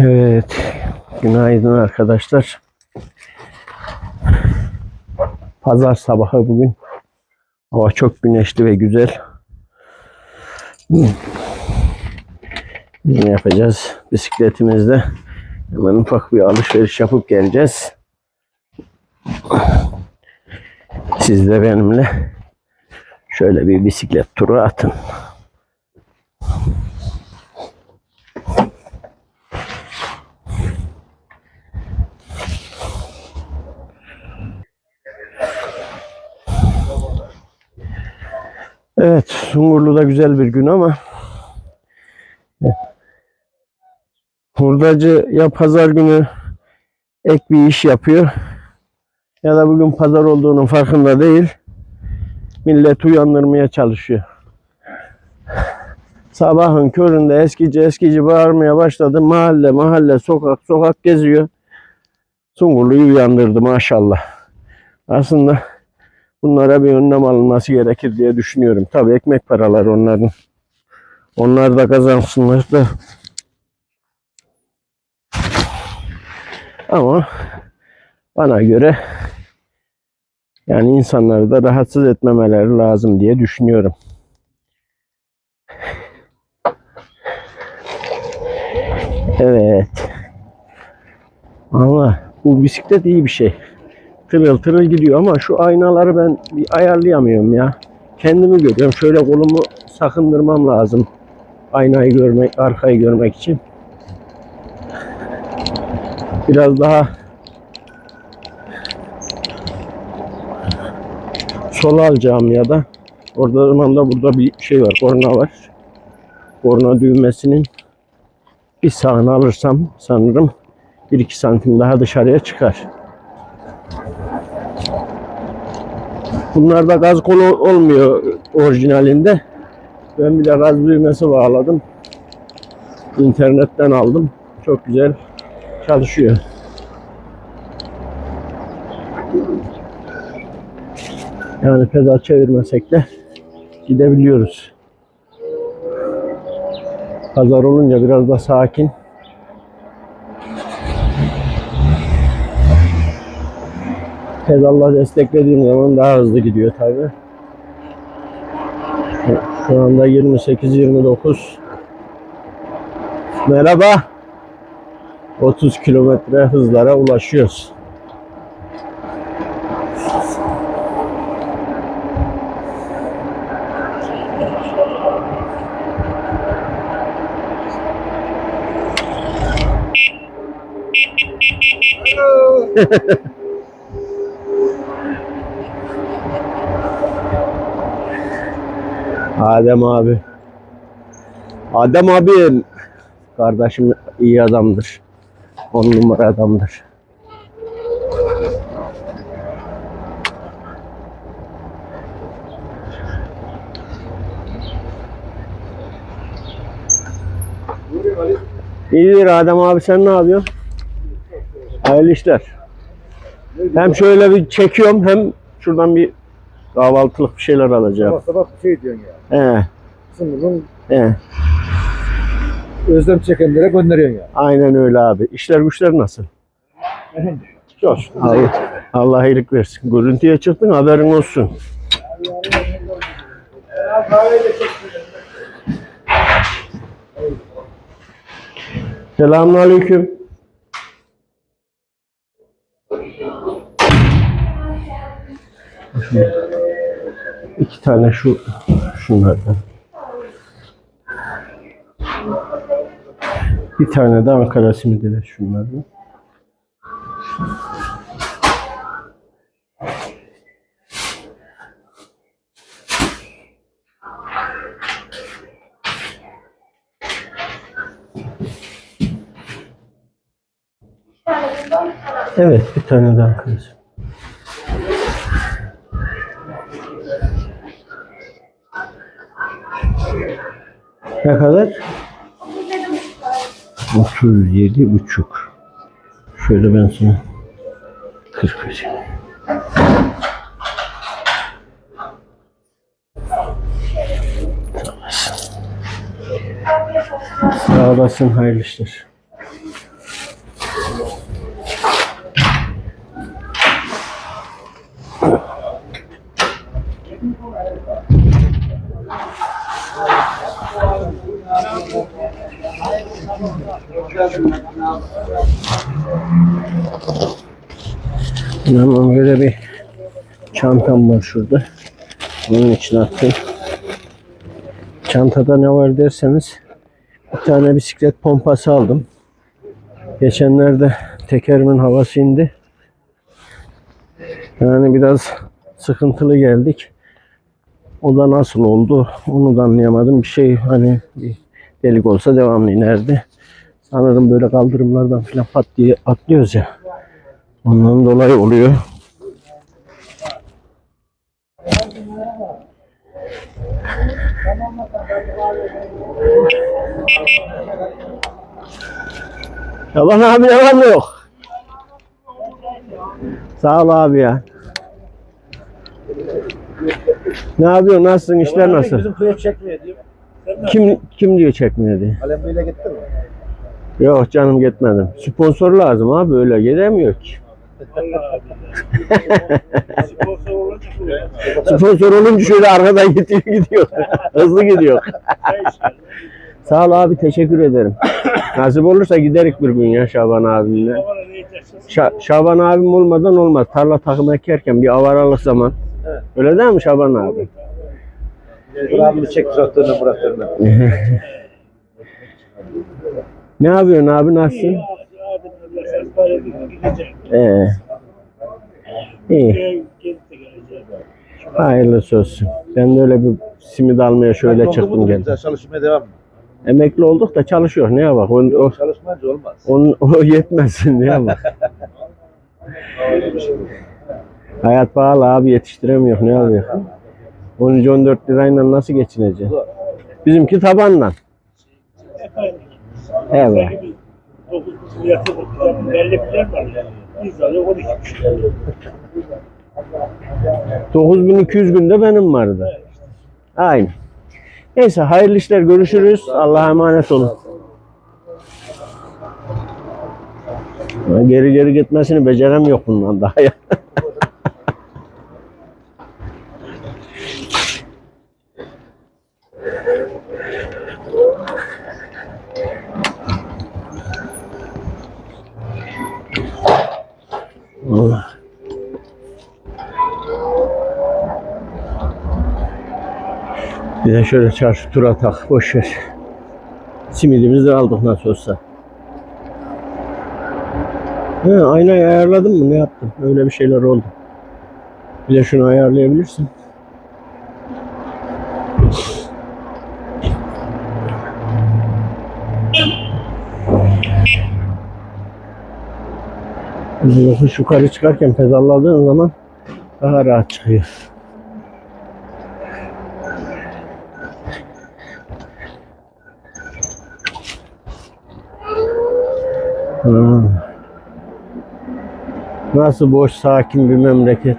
Evet. Günaydın arkadaşlar. Pazar sabahı bugün. Hava çok güneşli ve güzel. Ne yapacağız? Bisikletimizde hemen ufak bir alışveriş yapıp geleceğiz. Siz de benimle şöyle bir bisiklet turu atın. Evet, Sungurlu'da güzel bir gün ama hurdacı ya pazar günü ek bir iş yapıyor ya da bugün pazar olduğunun farkında değil. Millet uyandırmaya çalışıyor. Sabahın köründe eskici eskici bağırmaya başladı. Mahalle mahalle sokak sokak geziyor. Sungurlu'yu uyandırdı maşallah. Aslında bunlara bir önlem alınması gerekir diye düşünüyorum. Tabii ekmek paraları onların. Onlar da kazansınlar da. Ama bana göre yani insanları da rahatsız etmemeleri lazım diye düşünüyorum. Evet. Ama bu bisiklet iyi bir şey tırıl tırıl gidiyor ama şu aynaları ben bir ayarlayamıyorum ya. Kendimi görüyorum. Şöyle kolumu sakındırmam lazım. Aynayı görmek, arkayı görmek için. Biraz daha sola alacağım ya da orada zaman da burada bir şey var. Korna var. Korna düğmesinin bir sağını alırsam sanırım 1-2 santim daha dışarıya çıkar. Bunlarda gaz kolu olmuyor orijinalinde. Ben bir de gaz düğmesi bağladım. İnternetten aldım. Çok güzel çalışıyor. Yani pedal çevirmesek de gidebiliyoruz. Pazar olunca biraz da sakin. Pedalla desteklediğim zaman daha hızlı gidiyor tabi. Şu anda 28-29 Merhaba 30 kilometre hızlara ulaşıyoruz. Adem abi. Adem abi kardeşim iyi adamdır. On numara adamdır. İyidir Adem abi sen ne yapıyorsun? Hayırlı işler. Hem şöyle bir çekiyorum hem şuradan bir kahvaltılık bir şeyler alacağım. Sabah sabah bir şey diyorsun ya. He, Sınırın he. özlem çekenlere gönderiyorsun ya. Aynen öyle abi. İşler güçler nasıl? Çok. Allah, Allah iyilik versin. Görüntüye çıktın haberin olsun. Selamünaleyküm. İki tane şu şunlardan. Bir tane de Ankara simidi de şunlardan. Evet, bir tane daha arkadaşım. Ne kadar? 37 buçuk. Şöyle ben sana 40 vereyim. Sağ olasın, hayırlı işler. Hemen böyle bir çantam var şurada. Bunun içine attım. Çantada ne var derseniz bir tane bisiklet pompası aldım. Geçenlerde tekerimin havası indi. Yani biraz sıkıntılı geldik. O da nasıl oldu onu da anlayamadım. Bir şey hani bir delik olsa devamlı inerdi. Sanırım böyle kaldırımlardan filan pat diye atlıyoruz ya. Ondan dolayı oluyor. Yalan abi ne yok. Sağ ol abi ya. Ne yapıyorsun? Nasılsın? İşler nasıl? Bizim köye çekmiyor diyor. Kim kim diyor çekmiyor diye. Alem Bey'le gittin mi? Yok canım gitmedim. Sponsor lazım abi öyle gidemiyor ki. Sponsor olunca Sponsor olunca şöyle arkadan gidiyor gidiyor. Hızlı gidiyor. Sağ ol abi teşekkür ederim. Nasip olursa giderik bir gün ya Şaban abimle. Şa- Şaban abim olmadan olmaz. Tarla takım ekerken bir avaralık zaman. Evet. Öyle değil mi Şaban abi? Devamlı çek traktörüne bıraktırma. ne yapıyorsun abi nasılsın? Para. Ee, iyi. Hayırlısı olsun. Ben de öyle bir simit almaya şöyle çıktım geldim. Çalışmaya devam mı? Emekli olduk da çalışıyor. Ne yapalım? O, o, Çalışmayınca olmaz. onun- o yetmez. Ne yapalım? Hayat pahalı abi yetiştiremiyor. Ne yapıyor? 13-14 lirayla nasıl geçineceğiz? Bizimki tabanla. Evet. Sanki biz 9 kısmı yatırdık. Belli plan var yani. Biz de 12 kişi. 9200 günde benim vardı. Aynı. Neyse hayırlı işler görüşürüz. Allah'a emanet olun. Geri geri gitmesini becerem yok bundan daha ya. Allah. Bir de şöyle çarşı tur atak. Boş ver. Simidimizi de aldık nasıl olsa. He, aynayı ayarladın mı? Ne yaptın? Öyle bir şeyler oldu. Bir de şunu ayarlayabilirsin. Yokuş yukarı çıkarken pedalladığın zaman daha rahat çıkıyor. Nasıl boş, sakin bir memleket.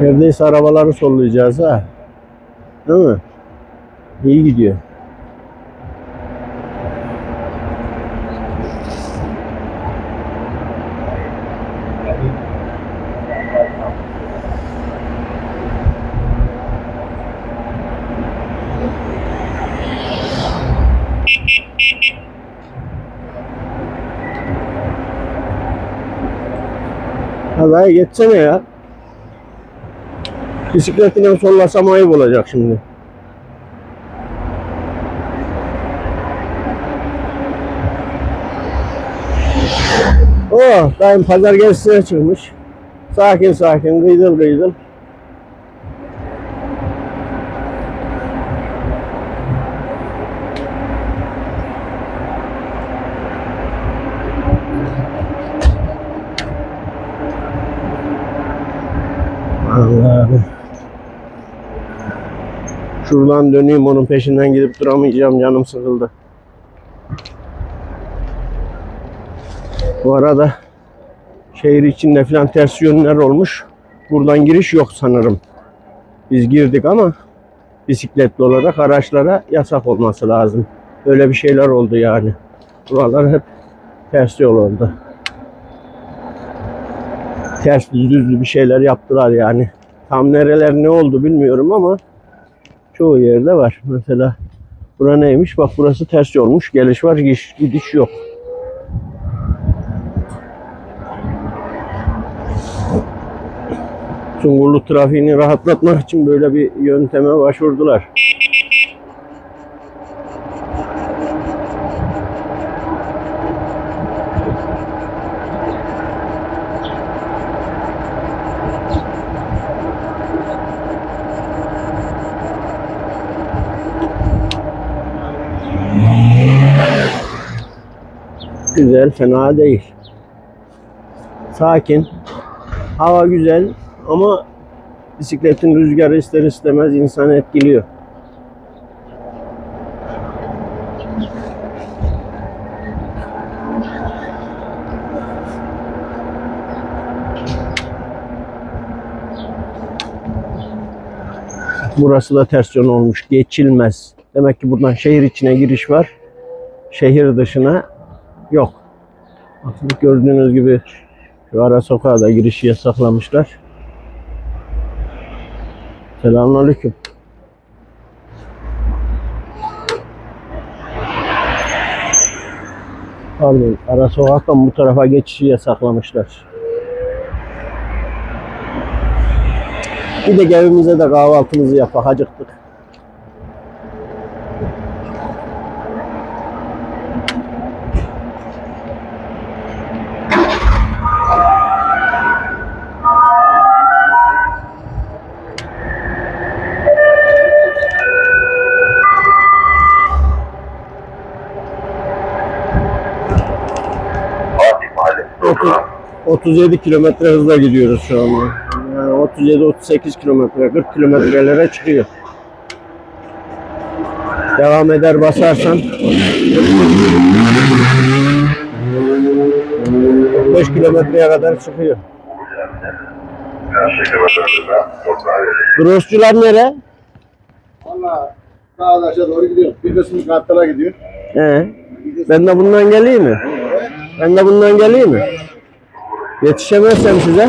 Neredeyse arabaları sollayacağız ha. Değil mi? İyi gidiyor. Hadi geçsene ya. Bisikletine sollasam ayıp olacak şimdi. Oh, dayım pazar gezisine çıkmış. Sakin sakin, kıydıl kıydıl. Şuradan döneyim onun peşinden gidip duramayacağım canım sıkıldı. Bu arada şehir içinde falan ters yönler olmuş. Buradan giriş yok sanırım. Biz girdik ama bisikletli olarak araçlara yasak olması lazım. Öyle bir şeyler oldu yani. Buralar hep ters yol oldu. Ters düzlü bir şeyler yaptılar yani. Tam nereler ne oldu bilmiyorum ama çoğu yerde var. Mesela bura neymiş? Bak burası ters yolmuş. Geliş var, gidiş, gidiş yok. Sungurlu trafiğini rahatlatmak için böyle bir yönteme başvurdular. Güzel, fena değil. Sakin. Hava güzel ama bisikletin rüzgarı ister istemez insanı etkiliyor. Burası da ters yön olmuş. Geçilmez. Demek ki buradan şehir içine giriş var. Şehir dışına yok. Bakın gördüğünüz gibi şu ara sokağa da girişi yasaklamışlar. Selamünaleyküm. Pardon, ara sokaktan bu tarafa geçişi yasaklamışlar. Bir de evimize de kahvaltımızı yapak, acıktık. 37 kilometre hızla gidiyoruz şu anda. Yani 37-38 kilometre, 40 kilometrelere çıkıyor. Devam eder basarsan 5 kilometreye kadar çıkıyor. Grosçular nere? Valla daha aşağı doğru gidiyor. Bir kısmı Kartal'a gidiyor. He. Ben de bundan geleyim mi? Ben de bundan geleyim mi? Yetişemezsem size,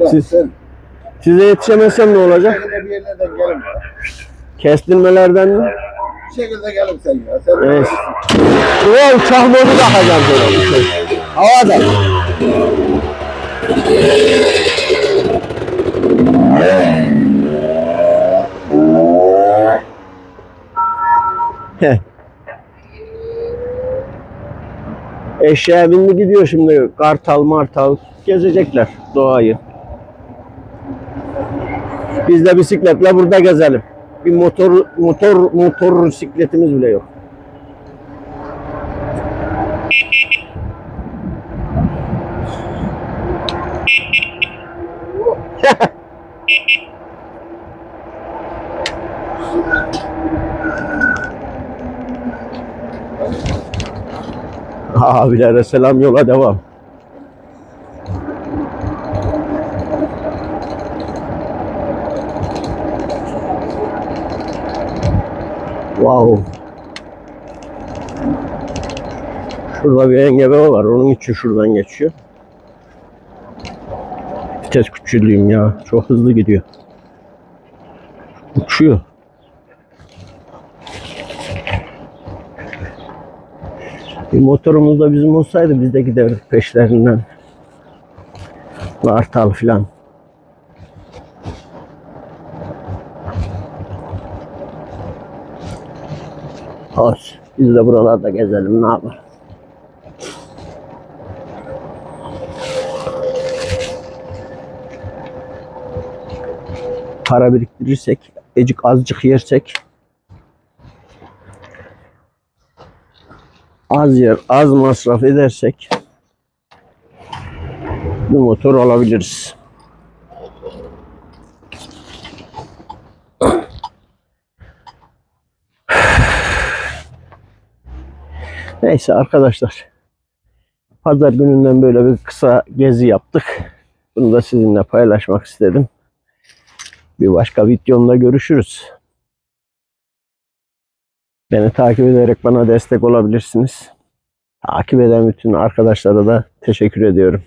Ya Siz- sen size yetişemezsem ne olacak? şekilde bir yerlerden gelin ya. Kestirmelerden mi? Bir şekilde gelin sen ya. Sen Evet. Şuraya uçak modu takacağım sana. Havada. Eşeğe bindi gidiyor şimdi. Kartal martal gezecekler doğayı. Biz de bisikletle burada gezelim. Bir motor motor motor bisikletimiz bile yok. Abilere selam yola devam. Wow. Şurada bir engebe var. Onun için şuradan geçiyor. Vites küçülüyüm ya. Çok hızlı gidiyor. Uçuyor. Motorumuz da bizim olsaydı biz de giderdik peşlerinden. Vartal filan. Hoş. Biz de buralarda gezelim ne yapalım. Para biriktirirsek, ecik azıcık yersek az yer, az masraf edersek bir motor alabiliriz. Neyse arkadaşlar. Pazar gününden böyle bir kısa gezi yaptık. Bunu da sizinle paylaşmak istedim. Bir başka videomda görüşürüz. Beni takip ederek bana destek olabilirsiniz. Takip eden bütün arkadaşlara da teşekkür ediyorum.